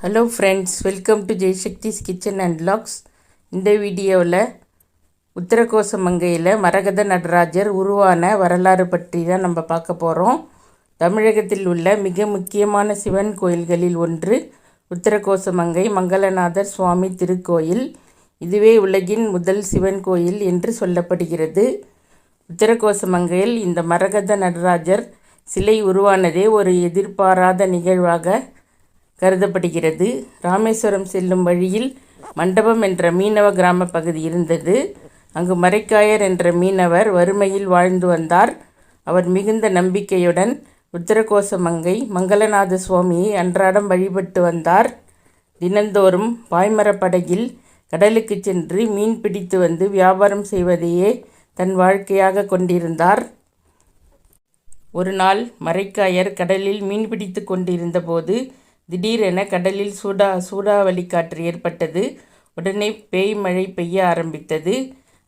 Hello friends welcome to Jaisakthi's kitchen and logs இந்த வீடியோவில் உத்தரகோசமங்கையில் மரகத நடராஜர் உருவான வரலாறு பற்றி தான் நம்ம பார்க்க போகிறோம் தமிழகத்தில் உள்ள மிக முக்கியமான சிவன் கோயில்களில் ஒன்று உத்தரகோசமங்கை மங்களநாதர் சுவாமி திருக்கோயில். இதுவே உலகின் முதல் சிவன் கோயில் என்று சொல்லப்படுகிறது. உத்தரகோசமங்கையில் இந்த மரகத நடராஜர் சிலை உருவானதே ஒரு எதிர்பாராத நிகழ்வாக கருதப்படுகிறது. ராமேஸ்வரம் செல்லும் வழியில் மண்டபம் என்ற மீனவ கிராம பகுதி இருந்தது. அங்கு மரைக்காயர் என்ற மீனவர் வறுமையில் வாழ்ந்து வந்தார். அவர் மிகுந்த நம்பிக்கையுடன் உத்தரகோசமங்கை மங்களநாத சுவாமியை அன்றாடம் வழிபட்டு வந்தார். தினந்தோறும் பாய்மரப்படகில் கடலுக்கு சென்று மீன் பிடித்து வந்து வியாபாரம் செய்வதையே தன் வாழ்க்கையாக கொண்டிருந்தார். ஒரு நாள் மரைக்காயர் கடலில் மீன் பிடித்து கொண்டிருந்தபோது திடீரென கடலில் சூடா சூடாவளி காற்று ஏற்பட்டது. உடனே பேய் மழை பெய்ய ஆரம்பித்தது.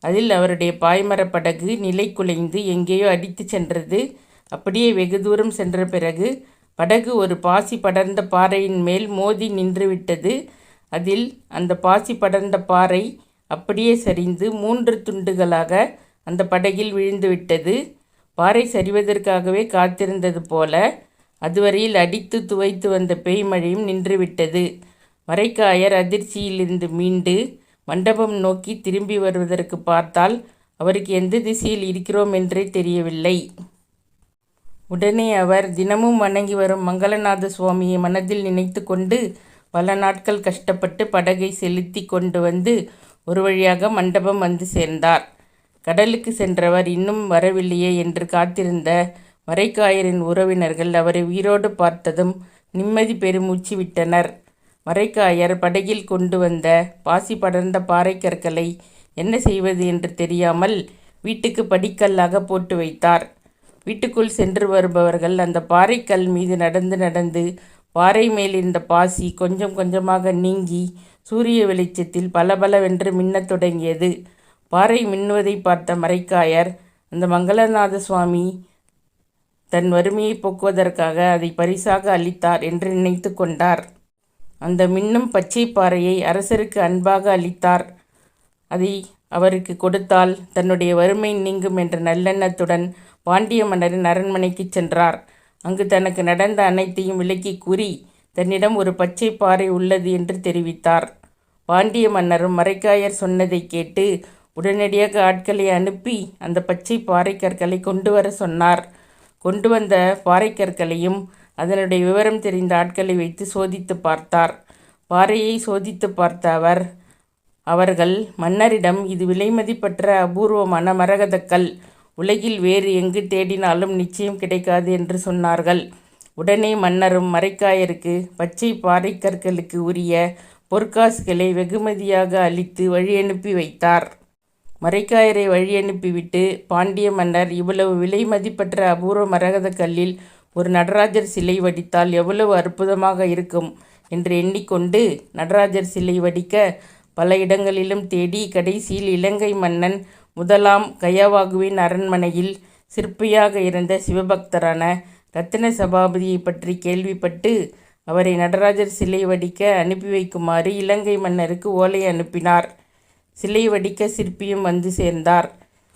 அதில் அவருடைய பாய்மரப் படகு நிலை குலைந்து எங்கேயோ அடித்து சென்றது. அப்படியே வெகு தூரம் சென்ற பிறகு படகு ஒரு பாசி படர்ந்த பாறையின் மேல் மோதி நின்றுவிட்டது. அதில் அந்த பாசி படர்ந்த பாறை அப்படியே சரிந்து மூன்று துண்டுகளாக அந்த படகில் விழுந்துவிட்டது. பாறை சரிவதற்காகவே காத்திருந்தது போல அதுவரையில் அடித்து துவைத்து வந்த பேய் மழையும் நின்றுவிட்டது. மரைக்காயர் அதிர்ச்சியிலிருந்து மீண்டு மண்டபம் நோக்கி திரும்பி வருவதற்கு பார்த்தால் அவருக்கு எந்த திசையில் இருக்கிறோம் என்றே தெரியவில்லை. உடனே அவர் தினமும் வணங்கி வரும் மங்களநாத சுவாமியை மனதில் நினைத்து கொண்டு பல நாட்கள் கஷ்டப்பட்டு படகை செலுத்தி கொண்டு வந்து ஒரு வழியாக மண்டபம் வந்து சேர்ந்தார். கடலுக்கு சென்றவர் இன்னும் வரவில்லையே என்று காத்திருந்த மரைக்காயரின் உறவினர்கள் அவரை உயிரோடு பார்த்ததும் நிம்மதி பெருமூச்சு விட்டனர். மரைக்காயர் படகில் கொண்டு வந்த பாசி படர்ந்த பாறை கற்களை என்ன செய்வது என்று தெரியாமல் வீட்டுக்கு படிக்கல்லாக போட்டு வைத்தார். வீட்டுக்குள் சென்று வருபவர்கள் அந்த பாறைக்கல் மீது நடந்து நடந்து பாறை மேல் இருந்த பாசி கொஞ்சம் கொஞ்சமாக நீங்கி சூரிய வெளிச்சத்தில் பளபளவென்று மின்னத் தொடங்கியது. பாறை மின்னுவதை பார்த்த மரைக்காயர் அந்த மங்களநாத சுவாமி தன் வறுமையை போக்குவதற்காக அதை பரிசாக அளித்தார் என்று நினைத்து கொண்டார். அந்த மின்னும் பச்சை பாறையை அரசருக்கு அன்பாக அளித்தார். அதை அவருக்கு கொடுத்தால் தன்னுடைய வறுமை நீங்கும் என்ற நல்லெண்ணத்துடன் பாண்டிய மன்னரின் அரண்மனைக்கு சென்றார். அங்கு தனக்கு நடந்த அனைத்தையும் விலக்கி கூறி தன்னிடம் ஒரு பச்சை பாறை உள்ளது என்று தெரிவித்தார். பாண்டிய மன்னரும் மரைக்காயர் சொன்னதை கேட்டு உடனடியாக ஆட்களை அனுப்பி அந்த பச்சை பாறை கற்களை கொண்டு வர சொன்னார். கொண்டு வந்த பாறைக்கற்களையும் அதனுடைய விவரம் தெரிந்த ஆட்களை வைத்து சோதித்து பார்த்தார். பாறையை சோதித்து பார்த்த அவர் அவர்கள் மன்னரிடம் இது விலைமதிப்பற்ற அபூர்வமான மரகதக்கல். உலகில் வேறு எங்கு தேடினாலும் நிச்சயம் கிடைக்காது என்று சொன்னார்கள். உடனே மன்னரும் மரைக்காயருக்கு பச்சை பாறைக்கற்களுக்கு உரிய பொற்காசுகளை வெகுமதியாக அளித்து வழியனுப்பி வைத்தார். மரைக்காயரை வழியனுப்பிவிட்டு பாண்டிய மன்னர் இவ்வளவு விலை மதிப்பற்ற அபூர்வ மரகத கல்லில் ஒரு நடராஜர் சிலை வடித்தால் எவ்வளவு அற்புதமாக இருக்கும் என்று எண்ணிக்கொண்டு நடராஜர் சிலை வடிக்க பல இடங்களிலும் தேடி கடைசியில் இலங்கை மன்னன் முதலாம் கயவாகுவின் அரண்மனையில் சிற்பியாக இருந்த சிவபக்தரான ரத்தின சபாபதியை பற்றி கேள்விப்பட்டு அவரை நடராஜர் சிலை வடிக்க அனுப்பி வைக்குமாறு இலங்கை மன்னருக்கு ஓலை அனுப்பினார். சிலை வடிக்க சிற்பியும் வந்து சேர்ந்தார்.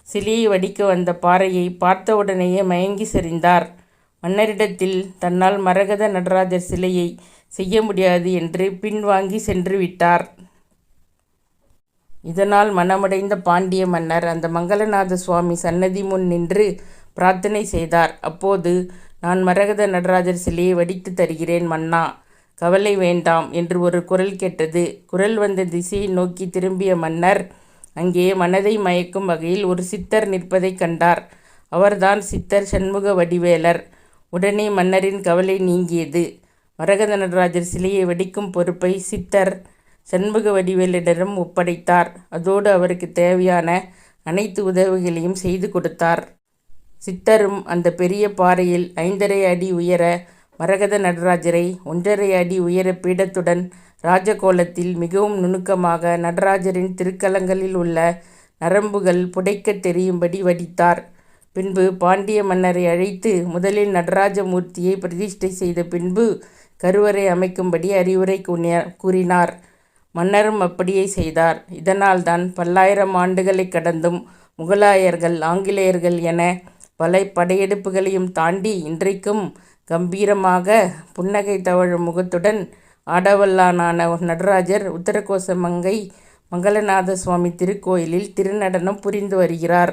சிலையை வடிக்க வந்த பாறையை பார்த்தவுடனேயே மயங்கி சரிந்தார். மன்னரிடத்தில் தன்னால் மரகத நடராஜர் சிலையை செய்ய முடியாது என்று பின்வாங்கி சென்று விட்டார். இதனால் மனமடைந்த பாண்டிய மன்னர் அந்த மங்களநாத சுவாமி சன்னதி முன் நின்று பிரார்த்தனை செய்தார். அப்போது நான் மரகத நடராஜர் சிலையை வடித்து தருகிறேன் மன்னா கவலை வேண்டாம் என்று ஒரு குரல் கேட்டது. குரல் வந்த திசையை நோக்கி திரும்பிய மன்னர் அங்கே மனதை மயக்கும் வகையில் ஒரு சித்தர் நிற்பதைக் கண்டார். அவர்தான் சித்தர் சண்முக வடிவேலர். உடனே மன்னரின் கவலை நீங்கியது. மரகத நடராஜர் சிலையை வெடிக்கும் பொறுப்பை சித்தர் சண்முக வடிவேலரிடம் ஒப்படைத்தார். அதோடு அவருக்கு தேவையான அனைத்து உதவிகளையும் செய்து கொடுத்தார். சித்தரும் அந்த பெரிய பாறையில் ஐந்தரை அடி உயர மரகத நடராஜரை ஒன்றரை அடி உயர பீடத்துடன் ராஜகோலத்தில் மிகவும் நுணுக்கமாக நடராஜரின் திருக்கலங்களில் உள்ள நரம்புகள் புடைக்கத் தெரியும்படி வடித்தார். பின்பு பாண்டிய மன்னரை அழைத்து முதலில் நடராஜ மூர்த்தியை பிரதிஷ்டை செய்த பின்பு கருவறை அமைக்கும்படி அறிவுரை கூறினார். மன்னரும் அப்படியே செய்தார். இதனால்தான் பல்லாயிரம் ஆண்டுகளை கடந்தும் முகலாயர்கள் ஆங்கிலேயர்கள் என பல படையெடுப்புகளையும் தாண்டி இன்றைக்கும் கம்பீரமாக புன்னகை தவழும் முகத்துடன் ஆடவல்லானான நடராஜர் உத்தரகோச மங்கை மங்களநாத சுவாமி திருக்கோயிலில் திருநடனம் புரிந்து வருகிறார்.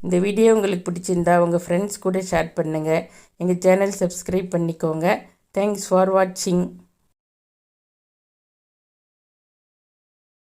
இந்த வீடியோ உங்களுக்கு பிடிச்சிருந்தா உங்கள் ஃப்ரெண்ட்ஸ் கூட ஷேர் பண்ணுங்கள் எங்கள் சேனல் சப்ஸ்கிரைப் பண்ணிக்கோங்க. தேங்க்ஸ் ஃபார் வாட்சிங்